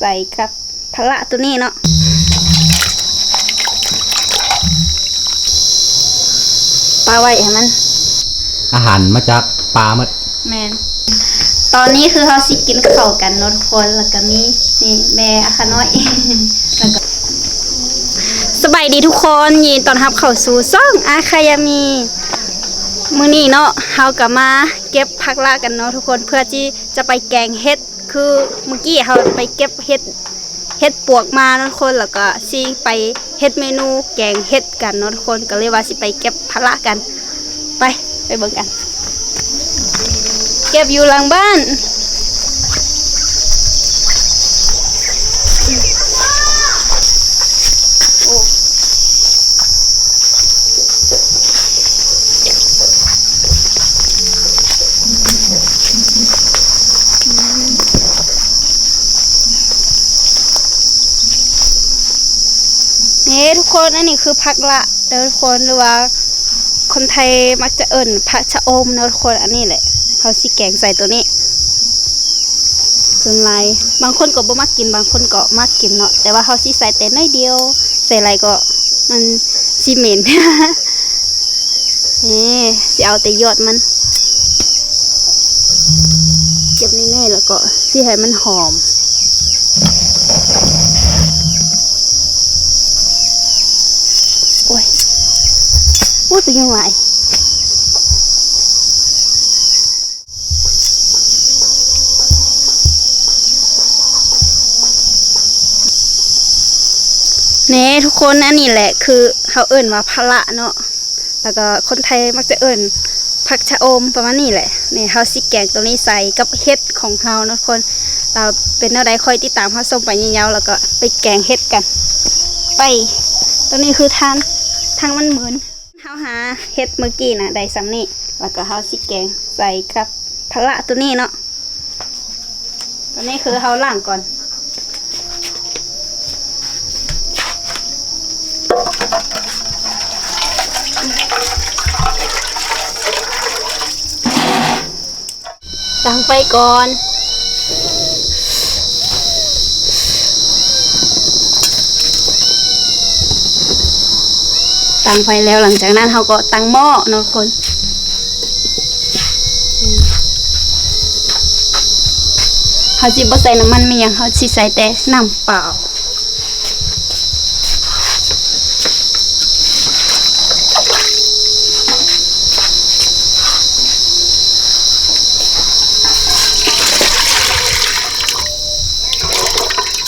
ใส่กับพะละตัวนี้เนาะปลาไว้ให้มัน อาหารมาจากปลาหมดแมนตอนนี้คือเขาสิกินข้าวกันเนาะทุกคนแล้วก็มีนี่แม่อาคาน้อย แล้วก็สบายดีทุกคนยินตอนรับเข้าสู่ซ่องอาคายามีมื้อนี้เนาะเฮาก็มาเก็บผักละกันเนาะทุกคนเพื่อที่จะไปแกงเห็ด คือเมื่อกี้เขาไปเก็บเห็ดเห็ดปวกมานาะทุกคนแล้วก็ซีไปเห็ดเมนูแกงเห็ดกันนาะทุกคนก็เลยว่าสิไปเก็บผักละกัน ไปไปเบิ่งกัน เก็บอยู่หลังบ้าน คนอันนี้คือผักละเด้อทุกคนหรือว่า คนไทยมักจะเอิ่นผักชะอมเนอทุกคนอันนี้แหละเขาสิแกงใส่ตัวนี้ส่วนไรบางคนก็บ่มักกินบางคนก็มักกินเนาะแต่ว่าเขาสิใส่แต่น้อยเดียว ใส่อะไรก็มันสิเหม็นนี่สิเอาแต่ยอดมันเก็บง่ายๆแล้วก็สิให้มันหอม โอ้ย พูดเป็นยังไงเน่ทุกคนอันนี้แหละคือเขาเอิ่นว่าพะละเนาะแล้วก็คนไทยมักจะเอิ่นผักชะอมประมาณนี้แหละเนี่ยเขาสิแกงตัวนี้ใส่กับเห็ดของเขาเนาะทุกคน เราเป็นแนวใดคอยติดตามเขาส่งไปยาวๆแล้วก็ไปแกงเห็ดกัน ไปตัวนี้คือทานทางมันเหมือนาหาเห็ดเมื่อกี้นะได้ซ้ำนี่แล้วก็เฮาสิแกงใส่กับพละตัวนี้เนาะตัวนี้คือเฮาล้างก่อนตั้งไฟก่อน ตั้งไฟแล้วหลังจากนั้นเราก็ตั้งหม้อเนาะทุกคนอืมเขาจิบ่ใส่น้ำมันไม่ยังเขาสิใส่แต่น้ำเปล่า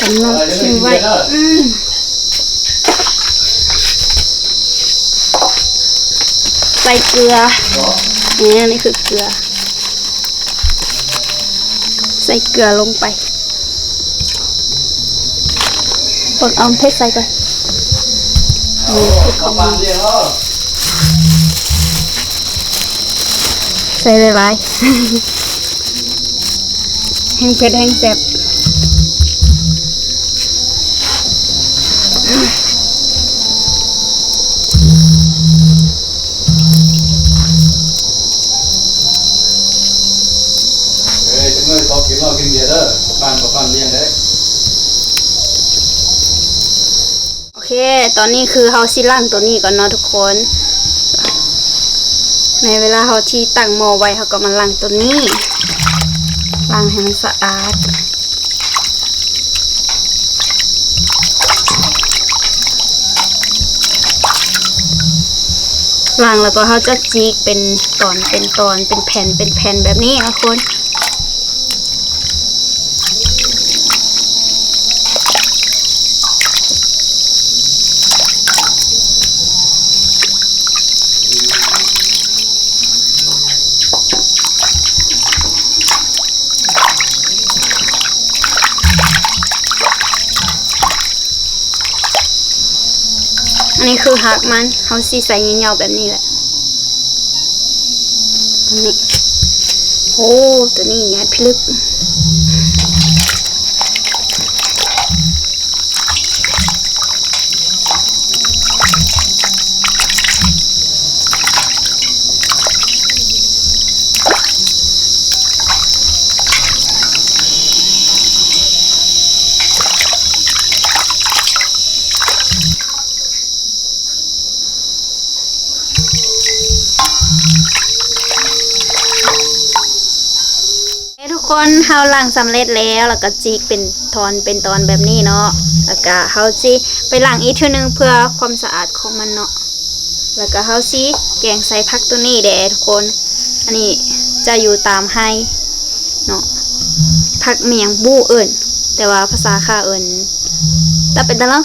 กำลังชิมไว้อืม ใส่เกลือนี่นี่คือเกลือ ใส่เกลือลงไปปิดเอาเพชรใส่ก่อนนี่คือของมันใส่หลายๆแห้งเผ็ดแห้งแซ่บ นเหล้ากินเบียร์เด้อบ้านกับบ้านเลี้ยงได้โอเค ตอนนี้คือเฮาสิล่างตัวนี้ก่อนเนาะทุกคน ในเวลาเฮาที่ตั้งหม้อไว้เฮาก็มาล้างตัวนี้ล้างให้มันสะอาดล้างแล้วก็เฮาจะจีกเป็นตอนเป็นตอนเป็นแผ่นเป็นแผ่นแบบนี้นะคุณ อันนี้คือหักมันเขาสีใส่เงาๆแบบนี้แหละอันนี้โอ้ตัวนี้ไงพิลึก ทุกคนเฮาล้างสำเร็จแล้วแล้วก็จิกเป็นทอนเป็นตอนแบบนี้เนาะแล้วก็เฮาสิไปล้างอีกเทื่อนึงเพื่อความสะอาดของมันเนาะแล้วก็เฮาสิแกงใส่ผักตัวนี้แดทุกคน อันนี้จะอยู่ตามให้เนาะผักเมียงบู้เอิญแต่ว่าภาษาค่าเอิญแต่เป็นตะล่า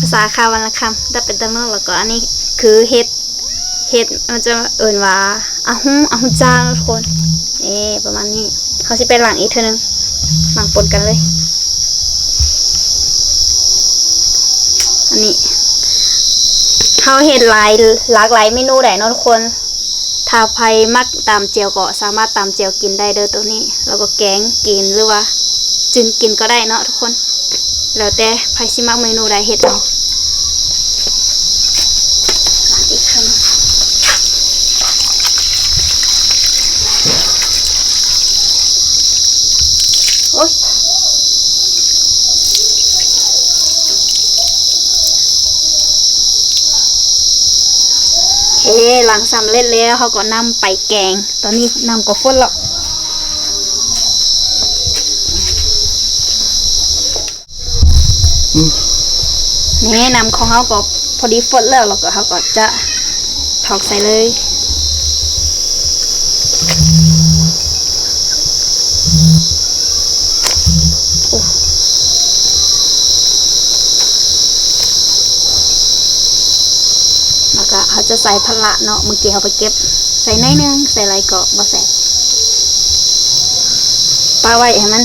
ภาษาคาวันละคำแต่เป็นตะล่าแล้วก็อันนี้คือเฮ็ดเฮ็ดมันจะเอิญว่าอาหุงอาหุจ้าทุกคน นี่ประมาณนี้เขาสิไปหลังอีกเท่านึงหลังปนกันเลย อันนี้เขาเห็นหลายหลากหลายเมนูได้นาะทุกคนถ้าใครมักตามเจียวก็สามารถตามเจียวกินได้เด้อตัวนี้ แล้วก็แกงกินหรือว่า จึงกินก็ได้เนาะทุกคน แล้วแต่ใครสิมักเมนูใดเฮ็ดเอาอีกครั้ง โอ๊ยโอเค หลังสำเร็จแล้วเขาก็นำไปแกง ตอนนี้นำก็ฝนแล้วนี่นำของเขาก็พอดีฝนแล้วเราก็เขาก็จะถอกใส่เลย แล้วก็เขาจะใส่พละเนาะเมื่อกี้เขาไปเก็บ ใส่ในนึงใส่ไรก็บ่ใส่ปลาไว้ให้มัน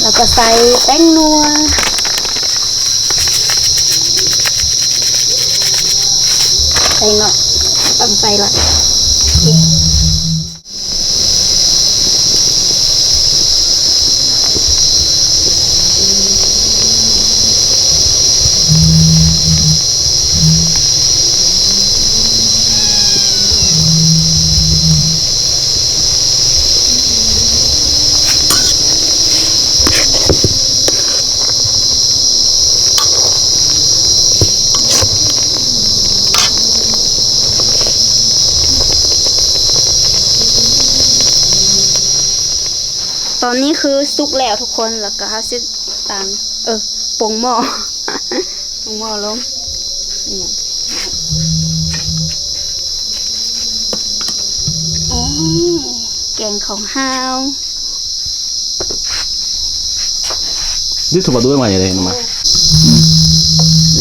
แล้วก็ใส่แป้งนัวใส่เนาะต้องใส่ละ ตอนนี้คือสุกแล้วทุกคนแล้วก็เขาสิตามเออปรุงหม้อปรุงหม้อลงนี่โอ้แกงของฮาว นี่สุกด้วยมาอย่างไรนะมา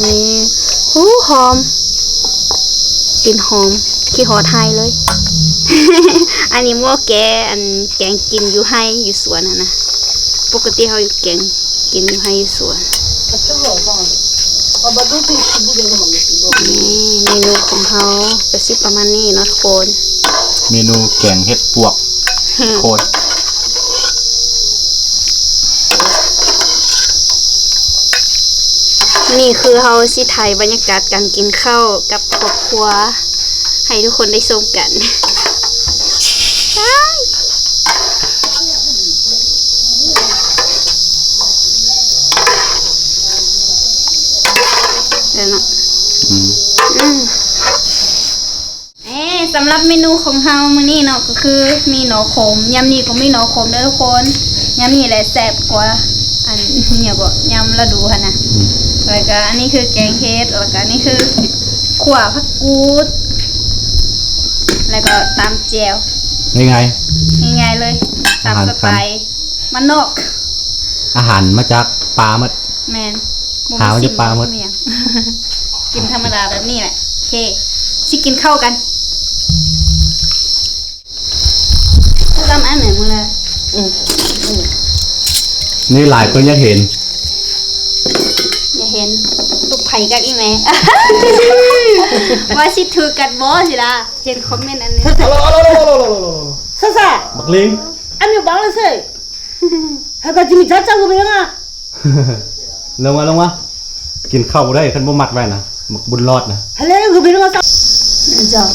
นี่หูหอมกลิ่นหอมขี้หอไทยเลย อันนี้หม้อแกอันแกงกินอยู่ให้อยู่สวนนะนะปกติเขาอยู่แกงกินอยู่ให้อยู่สวนนี่เมนูของเขาจะสิประมาณนี้เนาะทุกคนเมนูแกงเห็ดปวกโคตรนี่คือเขาสิไทยบรรยากาศการกินข้าวกับครอบครัว ให้ทุกคนได้ชมกัน เดี๋ยวนะ อืม อืม เอ๊ะสำหรับเมนูของเฮามื้อนี้เนาะก็คือมีหนอขมยำนี่ก็มีหนอขมเด้อทุกคนยำนี่แหละแซ่บกว่า อันเนี่ยก็ยำฤดูหั่นน่ะแล้วก็อันนี้คือแกงเฮ็ดแล้วก็อันนี้คือขั่วผักกูด แล้วก็ตามแจวยังไง ง่ายๆเลย ตามอาหารสไตล์มันนอก อาหารมาจากปลาหมดแมนบ่หาว่าจะสิ่งปลาหมดบ่มีหยัง กินธรรมดาแบบนี้แหละโอเคสิกินข้าวกันพูดคำอันไหนมึงละนี่หลายคนอยากเห็น อย่าเห็นลูกไผ่กันอีไหมว่าสิถือกันบอสิล่ะเห็นคอมเมนต์อันนี้ Sasa, บักลิง ami bang le sei. Ha ka jimi jacha go be na. ลงมาลงมากินข้าวบ่ได้คันบ่มักไว้นะ หมึกบุญรอดนะฮัลโหลคือเป็นว่าจบ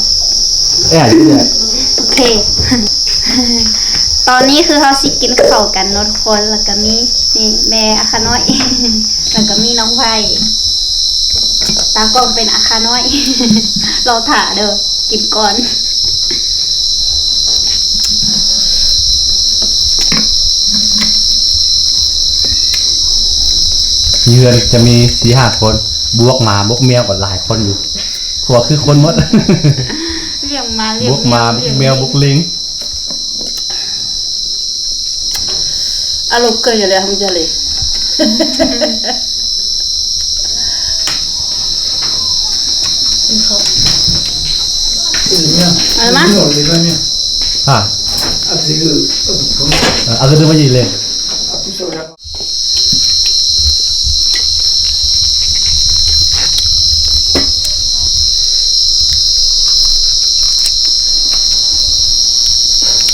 เอ้ยเโอเค ตอนนี้คือเขาสิกินข้าวกันเนนคนแล้วก็มีนี่แม่อาคาน้อย แล้วก็มีน้องไผ่ตากล้องเป็นอาคาน้อย เราถ่าเด้อกินก่อนเยือนจะมีสีหาคน บวกหมาบวกแมวก็หลายคนอยู่ผัวคือคนหมด เลี้ยงมาเลี้ยบงวกหมาบวกแมวบวกลิง alo cây rồi không cho lì เอามาอะเออเอากระดูกมายีเลย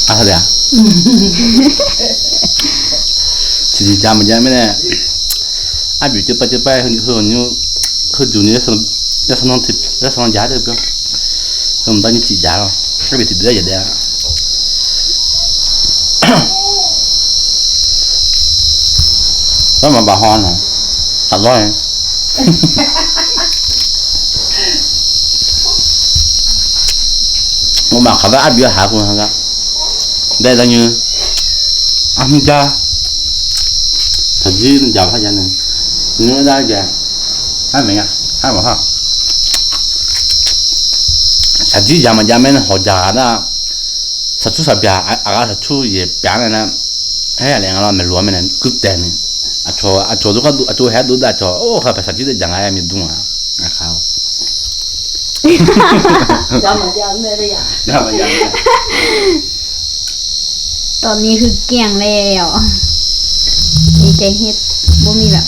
啊，是的呀。自己家没家没呢？俺比就把就把很很牛，很久呢，上在上上提在上家的不？我们到你自家了，这边提别也的。咱们把花呢，打造人。我嘛看到俺比还混那个。 내다녀 아니다 단지는 잡 하잖아 누나 이제 하면야 하면 하 사지 자마 자면 호자다 사투 사비야 아가 사투 예 뺨에는 해야 내가 말 로하면은 그때는 아초 아초도 가도 아초 해도 다초 오 가봐 사지도 장아야 미둥아 아카오 자마 자면이야 자마 자면 ตอนนี้คือเกลี้ยงแล้วมีแต่เฮ็ดบ่มีแบบ